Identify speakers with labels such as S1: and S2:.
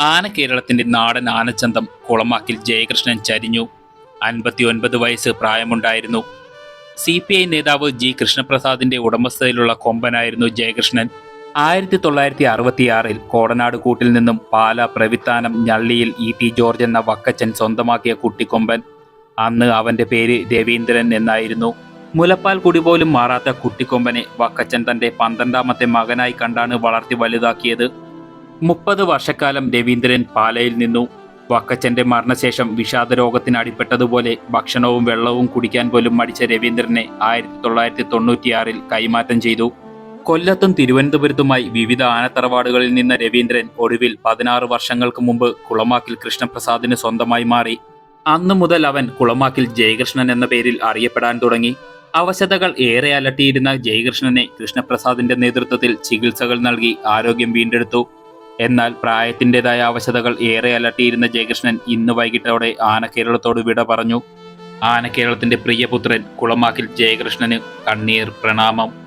S1: ആന കേരളത്തിന്റെ നാടൻ ആനച്ചന്തം കുളമാക്കിൽ ജയകൃഷ്ണൻ ചരിഞ്ഞു. അൻപത്തിയൊൻപത് വയസ്സ് പ്രായമുണ്ടായിരുന്നു. സി പി ഐ നേതാവ് ജി കൃഷ്ണപ്രസാദിന്റെ ഉടമസ്ഥതയിലുള്ള കൊമ്പനായിരുന്നു ജയകൃഷ്ണൻ. ആയിരത്തി തൊള്ളായിരത്തി അറുപത്തിയാറിൽ കോടനാട് കൂട്ടിൽ നിന്നും Pala Pravithanam Njalliyil E T George എന്ന വക്കച്ചൻ സ്വന്തമാക്കിയ കുട്ടിക്കൊമ്പൻ. അന്ന് അവന്റെ പേര് രവീന്ദ്രൻ എന്നായിരുന്നു. മുലപ്പാൽ കുടി പോലും മാറാത്ത കുട്ടിക്കൊമ്പനെ വക്കച്ചൻ തന്റെ പന്ത്രണ്ടാമത്തെ മകനായി കണ്ടാണ് വളർത്തി വലുതാക്കിയത്. മുപ്പത് വർഷക്കാലം രവീന്ദ്രൻ പാലയിൽ നിന്നു. വക്കച്ചന്റെ മരണശേഷം വിഷാദരോഗത്തിന് അടിപ്പെട്ടതുപോലെ ഭക്ഷണവും വെള്ളവും കുടിക്കാൻ പോലും മടിച്ച രവീന്ദ്രനെ ആയിരത്തി തൊള്ളായിരത്തി തൊണ്ണൂറ്റിയാറിൽ കൈമാറ്റം ചെയ്തു. കൊല്ലത്തും തിരുവനന്തപുരത്തുമായി വിവിധ ആനത്തറവാടുകളിൽ നിന്ന രവീന്ദ്രൻ ഒടുവിൽ പതിനാറ് വർഷങ്ങൾക്ക് മുമ്പ് കുളമാക്കിൽ കൃഷ്ണപ്രസാദിന് സ്വന്തമായി മാറി. അന്നു മുതൽ അവൻ കുളമാക്കിൽ ജയകൃഷ്ണൻ എന്ന പേരിൽ അറിയപ്പെടാൻ തുടങ്ങി. അവശതകൾ ഏറെ അലട്ടിയിരുന്ന ജയകൃഷ്ണനെ കൃഷ്ണപ്രസാദിന്റെ നേതൃത്വത്തിൽ ചികിത്സകൾ നൽകി ആരോഗ്യം വീണ്ടെടുത്തു. എന്നാൽ പ്രായത്തിന്റെതായ അവശതകൾ ഏറെ അലട്ടിയിരുന്ന ജയകൃഷ്ണൻ ഇന്ന് വൈകിട്ടോടെ ആനക്കേരളത്തോട് വിട പറഞ്ഞു. ആനക്കേരളത്തിന്റെ പ്രിയപുത്രൻ കുളമാക്കിൽ ജയകൃഷ്ണന് കണ്ണീർ പ്രണാമം.